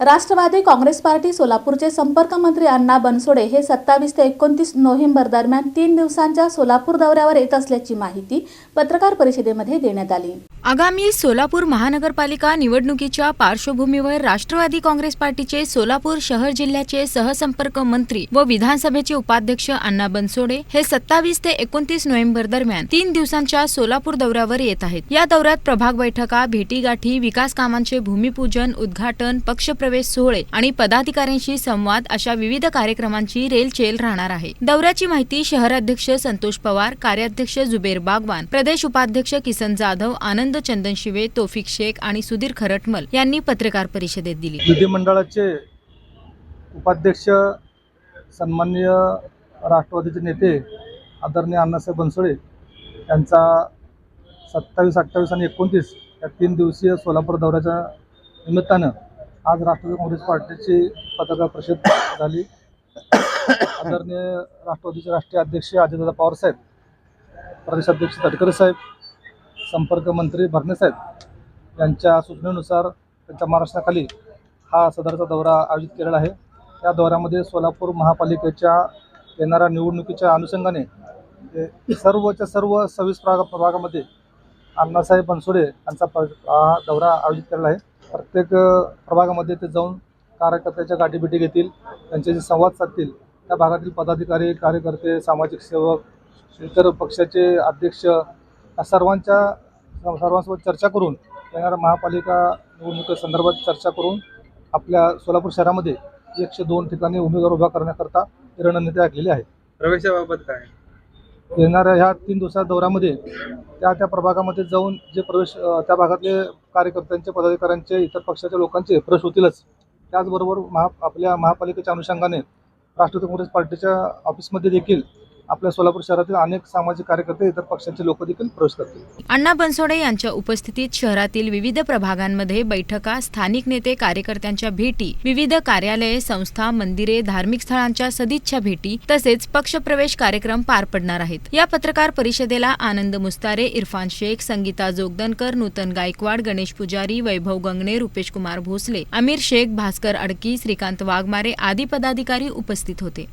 Rashtrawadi Congress party सोलापूरचे संपर्क मंत्री अण्णा बनसोडे हे सत्तावीस ते एकोणतीस नोव्हेंबर दरम्यान तीन दिवसांच्या सोलापूर दौऱ्यावर येत असल्याची माहिती पत्रकार परिषदेमध्ये देण्यात आली. आगामी सोलापूर महानगरपालिका निवडणुकीच्या पार्श्वभूमीवर राष्ट्रवादी काँग्रेस पार्टीचे सोलापूर शहर जिल्ह्याचे सहसंपर्क मंत्री व विधानसभेचे उपाध्यक्ष अण्णा बनसोडे हे सत्तावीस ते एकोणतीस नोव्हेंबर दरम्यान तीन दिवसांच्या सोलापूर दौऱ्यावर येत आहेत. या दौऱ्यात प्रभाग बैठका भेटीगाठी विकास कामांचे भूमिपूजन उद्घाटन पक्षप्रवेश सोहळे आणि पदाधिकाऱ्यांशी संवाद अशा विविध कार्यक्रमांची रेलचेल राहणार आहे. दौऱ्याची माहिती शहराध्यक्ष संतोष पवार कार्याध्यक्ष जुबेर बागवान प्रदेश उपाध्यक्ष किसन जाधव आनंद चंदन शिवे तोफिक शेख आणि सुधीर खरटमल यांनी पत्रकार परिषदेत दिली. विधिमंडळाचे उपाध्यक्ष सन्मान्य राष्ट्रवादीचे नेते आदरणीय अण्णासाहेब बनसोळे यांचा सत्तावीस अठ्ठावीस आणि एकोणतीस या तीन दिवसीय सोलापूर दौऱ्याच्या निमित्तानं आज राष्ट्रवादी काँग्रेस पार्टीची पत्रकार परिषद झाली. आदरणीय राष्ट्रवादीचे राष्ट्रीय अध्यक्ष अजितदादा पवारसाहेब प्रदेशाध्यक्ष तटकरे साहेब संपर्क मंत्री भरणेसाहेब यांच्या सूचनेनुसार त्यांच्या महाराष्ट्राखाली हा सदरचा दौरा आयोजित केलेला आहे. या दौऱ्यामध्ये सोलापूर महापालिकेच्या येणाऱ्या निवडणुकीच्या अनुषंगाने सर्वच्या सर्व सव्वीस प्रभागा प्रभागामध्ये अण्णासाहेब बनसोडे यांचा प हा दौरा आयोजित केलेला आहे. प्रत्येक प्रभागामध्ये ते जाऊन कार्यकर्त्याच्या गाठीभेटी घेतील त्यांच्याशी संवाद साधतील. त्या भागातील पदाधिकारी कार्यकर्ते सामाजिक सेवक इतर पक्षाचे अध्यक्ष सर्वांच्या सर्वांसोबत चर्चा करून येणाऱ्या महापालिका निवडणुकीसंदर्भात चर्चा करून आपल्या सोलापूर शहरामध्ये एकशे दोन ठिकाणी उमेदवार उभा करण्याकरता रणनीती आखलेली आहे. प्रवेशाबाबत काय? येणाऱ्या ह्या तीन दिवसाच्या दौऱ्यामध्ये त्या त्या प्रभागामध्ये जाऊन जे प्रवेश त्या भागातले कार्यकर्त्यांचे पदाधिकाऱ्यांचे इतर पक्षाच्या लोकांचे प्रवेश होतीलच. त्याचबरोबर महा आपल्या महापालिकेच्या अनुषंगाने राष्ट्रवादी काँग्रेस पार्टीच्या ऑफिसमध्ये देखील आपल्या सोलापूर शहरातील अनेक सामाजिक कार्यकर्ते इतर पक्षांचे लोक देखील प्रवेश करतील. अण्णा बनसोडे यांच्या उपस्थितीत शहरातील विविध प्रभागांमध्ये बैठका स्थानिक नेते कार्यकर्त्यांच्या भेटी विविध कार्यालये संस्था मंदिरे धार्मिक स्थळांच्या सदिच्छा भेटी तसेच पक्षप्रवेश कार्यक्रम पार पडणार आहेत. या पत्रकार परिषदेला आनंद मुस्तारे इरफान शेख संगीता जोगदनकर नूतन गायकवाड गणेश पुजारी वैभव गंगणे रुपेश कुमार भोसले अमीर शेख भास्कर अडकी श्रीकांत वाघमारे आदी पदाधिकारी उपस्थित होते.